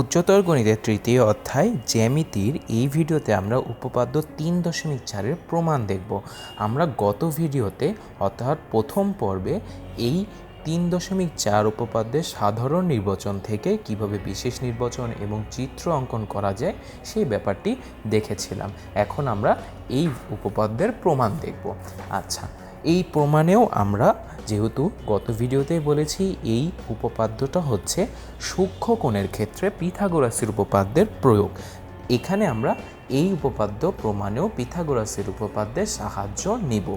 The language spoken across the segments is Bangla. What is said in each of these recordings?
উচ্চতর গণিতের তৃতীয় অধ্যায়, জ্যামিতির এই ভিডিওতে আমরা উপপাদ্য তিন দশমিক চারের প্রমাণ দেখব। আমরা গত ভিডিওতে, অর্থাৎ প্রথম পর্বে, এই তিন দশমিক চার উপপাদ্যের সাধারণ নির্বাচন থেকে কীভাবে বিশেষ নির্বাচন এবং চিত্র অঙ্কন করা যায়, সেই ব্যাপারটি দেখেছিলাম। এখন আমরা এই উপপাদ্যের প্রমাণ দেখব। আচ্ছা এই প্রমাণেও আমরা যেহেতু গত ভিডিওতেই বলেছি এই উপপাদ্যটা হচ্ছে সূক্ষ্ম কোণের ক্ষেত্রে পিথাগোরাসের উপপাদ্যের প্রয়োগ। এখানে আমরা এই উপপাদ্য প্রমাণেও পিথাগোরাসের উপপাদ্যের সাহায্য নিব।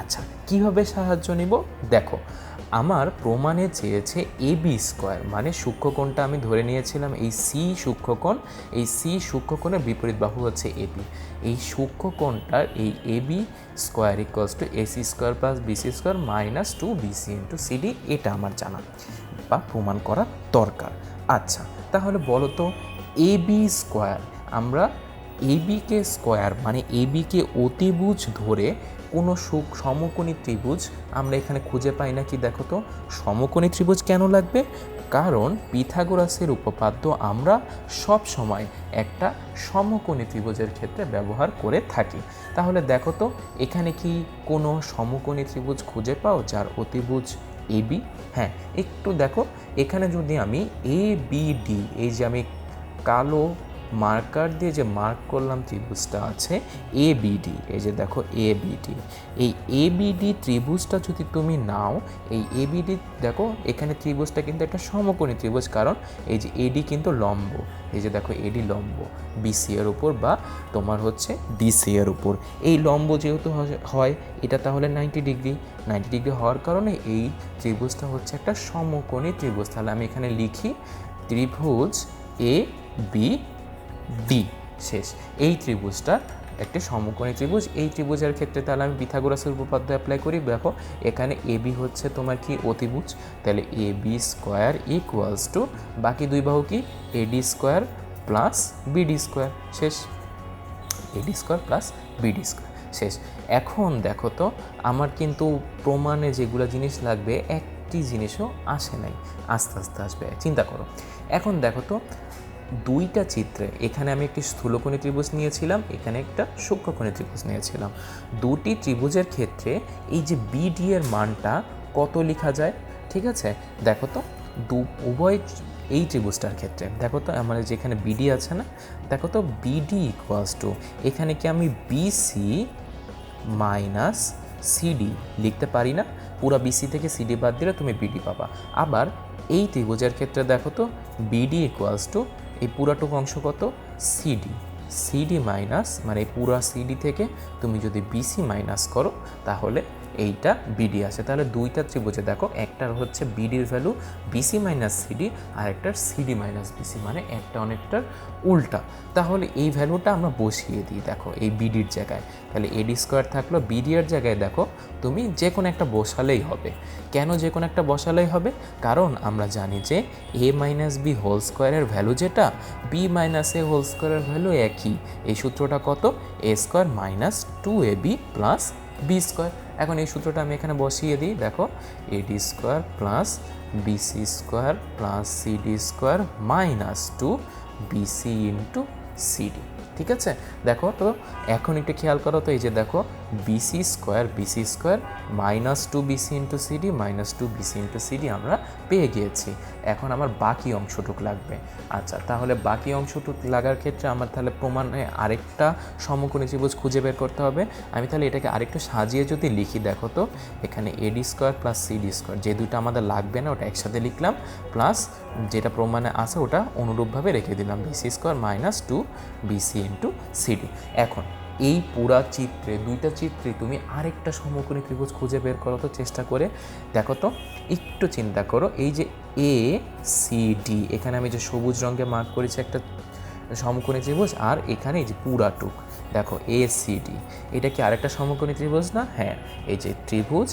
আচ্ছা কীভাবে সাহায্য নিব? দেখো, আমার প্রমাণে চেয়েছে এ বি স্কোয়ার মানে সূক্ষ্মকোণটা আমি ধরে নিয়েছিলাম, এই সি সূক্ষ্মকোণ, এই সি সূক্ষ্মকোণের বিপরীত বাহু হচ্ছে এ বি। এই সূক্ষ্মকোণটার এই A B square equals to AC square plus BC square minus two B BC into CD এটা আমার জানা বা প্রমাণ করা দরকার। আচ্ছা তাহলে বলো তো, এ বি স্কোয়ার আমরা এবিকে স্কোয়ার মানে এবিকে অতিভুজ ধরে কোনো সুখ সমকোণী ত্রিভুজ আমরা এখানে খুঁজে পাই না কি দেখো তো? সমকোণী ত্রিভুজ কেন লাগবে? কারণ পিথাগোরাসের উপপাদ্য আমরা সব সময় একটা সমকোণী ত্রিভুজের ক্ষেত্রে ব্যবহার করে থাকি। তাহলে দেখো তো, এখানে কি কোনো সমকোণী ত্রিভুজ খুঁজে পাও যার অতিভুজ এবি হ্যাঁ একটু দেখো, এখানে যদি আমি এ বি ডি এই যে আমি কালো মার্কার দিয়ে যে মার্ক করলাম ত্রিভুজটা আছে এ বিডি এই যে দেখো এ বিডি এই এ বিডি ত্রিভুজটা যদি তুমি নাও, এই এ বিডি দেখো, এখানে ত্রিভুজটা কিন্তু একটা সমকোণী ত্রিভুজ, কারণ এই যে এডি কিন্তু লম্ব। এই যে দেখো এডি লম্ব বিসি এর উপর বা তোমার হচ্ছে ডিসি এর উপর। এই লম্ব যেহেতু হয়, এটা তাহলে নাইনটি ডিগ্রি। নাইনটি ডিগ্রি হওয়ার কারণে এই ত্রিভুজটা হচ্ছে একটা সমকোণী ত্রিভুজ। তাহলে আমি এখানে লিখি ত্রিভুজ এ বি ডি শেষ। এই ত্রিভুজটা একটি সমকোণী ত্রিভুজ। এই ত্রিভুজের ক্ষেত্রে তাহলে আমি পিথাগোরাসের উপপাদ্য অ্যাপ্লাই করি। দেখো, এখানে এ বি হচ্ছে তোমার কি? অতিভুজ। তাহলে A B square equals to বাকি দুই বাহু কি? AD square plus BD square শেষ। AD square plus BD square শেষ। এখন দেখো তো, আমার কিন্তু প্রমাণে যেগুলো জিনিস লাগবে, একটি জিনিসও আসে নাই। আস্তে আস্তে আসবে। চিন্তা করো। এখন দেখো তো দুইটা চিত্রে, এখানে আমি একটি স্থূলকোণী ত্রিভুজ নিয়েছিলাম, এখানে একটা সূক্ষ্মকোণী ত্রিভুজ নিয়েছিলাম। দুটি ত্রিভুজের ক্ষেত্রে এই যে বিডি এর মানটা কত লেখা যায়? ঠিক আছে? দেখো তো, দু, উভয় এই ত্রিভুজটার ক্ষেত্রে, দেখো তো আমার যেখানে বিডি আছে না, দেখো তো বিডি ইকুয়ালস টু এখানে কি আমি বিসি মাইনাস সিডি লিখতে পারি না? পুরো বিসি থেকে সিডি বাদ দিলে তুমি বিডি পাবা। আবার এই ত্রিভুজের ক্ষেত্রে দেখো তো বিডি ইকুয়ালস টু এই পুরাটুক অংশ কত? সিডি সিডি মাইনাস মানে পুরা সিডি থেকে তুমি যদি বিসি মাইনাস করো, তাহলে এইটা বিডি আসে তাহলে দুইটা ত্রিভুজে দেখো, একটার হচ্ছে বিডির ভ্যালু বিসি মাইনাস সিডি আর একটার সিডি মাইনাস বিসি মানে একটা অনেকটার উল্টা। তাহলে এই ভ্যালুটা আমরা বসিয়ে দিই, দেখো, এই বিডির জায়গায়। তাহলে এডি স্কোয়ার থাকল বিডি এর জায়গায়, দেখো, তুমি যে কোনো একটা বসালেই হবে। কেন যে কোনো একটা বসালেই হবে? কারণ আমরা জানি যে এ মাইনাস বি হোল স্কোয়ারের ভ্যালু যেটা বি মাইনাস এ হোল স্কোয়ারের ভ্যালু একই। এই সূত্রটা কত? A square minus two A B plus B square এখন এই সূত্রটা আমি এখানে বসিয়ে দিই। দেখো AD square plus BC square plus CD square minus two BC into CD ঠিক আছে? দেখো তো, এখন একটু খেয়াল করো তো, এই যে দেখো BC square BC square minus two BC into CD minus two BC into CD আমরা পেয়ে গিয়েছি। এখন আমার বাকি অংশটুক লাগবে। আচ্ছা তাহলে বাকি অংশটুক লাগার ক্ষেত্রে আমার তাহলে প্রমাণে আরেকটা সমকোণী ত্রিভুজ খুঁজে বের করতে হবে। আমি তাহলে এটাকে আরেকটু সাজিয়ে যদি লিখি, দেখো তো, এখানে AD square plus CD square যে দুটো আমাদের লাগবে না, ওটা একসাথে লিখলাম প্লাস যেটা প্রমাণে আছে, ওটা অনুরূপভাবে রেখে দিলাম BC square minus two BC into CD এখন এই পুরা চিত্রে, দুইটা চিত্রে তুমি আরেকটা সমকোণী ত্রিভুজ খুঁজে বের করো তো চেষ্টা করে। দেখো তো, একটু চিন্তা করো, এই যে এ সি ডি এখানে আমি যে সবুজ রঙে মার্ক করেছি একটা সমকোণী ত্রিভুজ, আর এখানে এই যে পুরাটুক দেখো এ সি ডি এটা কি আরেকটা সমকোণী ত্রিভুজ? না হ্যাঁ। এই যে ত্রিভুজ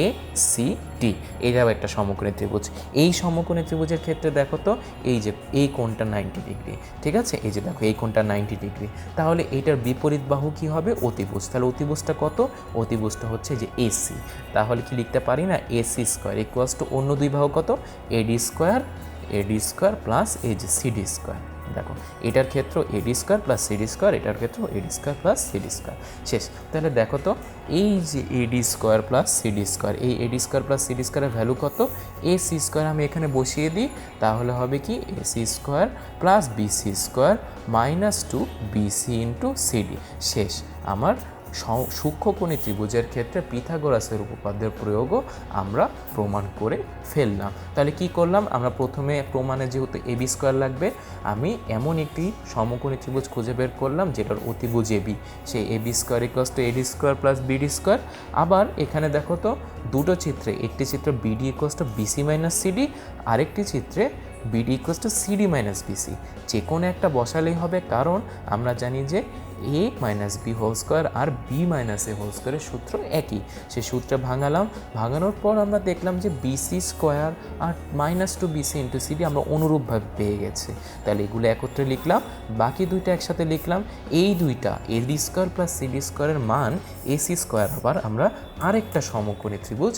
এ সি ডি এটাও একটা সমকোণী ত্রিভুজ। এই সমকোণী ত্রিভুজের ক্ষেত্রে দেখো তো, এই যে এই কোণটা নাইনটি ডিগ্রি ঠিক আছে? এই যে দেখো, এই কোণটা নাইনটি ডিগ্রি তাহলে এইটার বিপরীত বাহু কি হবে? অতিভুজ। তাহলে অতিভুজটা কত? অতিভুজটা হচ্ছে যে এসি তাহলে কি লিখতে পারি না? এসি স্কোয়ার ইকুয়ালস টু অন্য দুই বাহু কত? AD square AD square plus এই যে সিডি স্কোয়ার দেখো, এটার ক্ষেত্র AD square plus CD square এটার ক্ষেত্র AD square plus CD square শেষ। তাহলে দেখো তো, এই যে AD square plus CD square এই এডি স্কোয়ার প্লাস সিডি স্কোয়ারের ভ্যালু কত? এ সি স্কোয়ার আমি এখানে বসিয়ে দিই, তাহলে হবে কি? A C square plus BC square minus two BC into CD শেষ। আমার সূক্ষ্মকোণী ত্রিভুজের ক্ষেত্রে পিথাগোরাসের উপপাদ্যের প্রয়োগও আমরা প্রমাণ করে ফেললাম। তাহলে কি করলাম? আমরা প্রথমে প্রমাণে যেহেতু এবি স্কোয়ার লাগবে, আমি এমন একটি সমকোণী ত্রিভুজ খুঁজে বের করলাম যেটার অতিভুজ এবি সেই AB square equals to AD square plus BD square. আবার এখানে দেখো তো, দুটো চিত্রে, একটি চিত্র BD equals to BC minus CD আরেকটি চিত্রে BD equals to CD minus BC যে কোনো একটা বসালেই হবে, কারণ আমরা জানি যে A minus B whole square R B minus A whole স্কোয়ারের সূত্র একই। সেই সূত্রে ভাঙালাম। ভাঙানোর পর আমরা দেখলাম যে বিসি স্কোয়ার আর minus two BC into CD আমরা অনুরূপভাবে পেয়ে গেছি। তাহলে এগুলো একত্রে লিখলাম, বাকি দুইটা একসাথে লিখলাম। এই দুইটা এডি স্কোয়ার প্লাস সিডি স্কোয়ারের মান এসি স্কোয়ার আবার আমরা আরেকটা সমকোণী ত্রিভুজ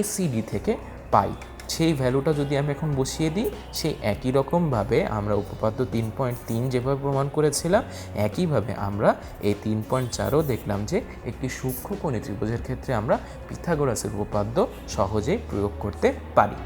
এসিডি থেকে পাই। সেই ভ্যালুটা যদি আমি এখন বসিয়ে দিই, সেই একই রকমভাবে আমরা উপপাদ্য তিন পয়েন্ট তিন যেভাবে প্রমাণ করেছিলাম, একইভাবে আমরা এই তিন পয়েন্ট চারও দেখলাম যে একটি সূক্ষ্ম সূক্ষ্মকোণী ত্রিভুজের ক্ষেত্রে আমরা পিথাগোরাসের উপপাদ্য সহজেই প্রয়োগ করতে পারি।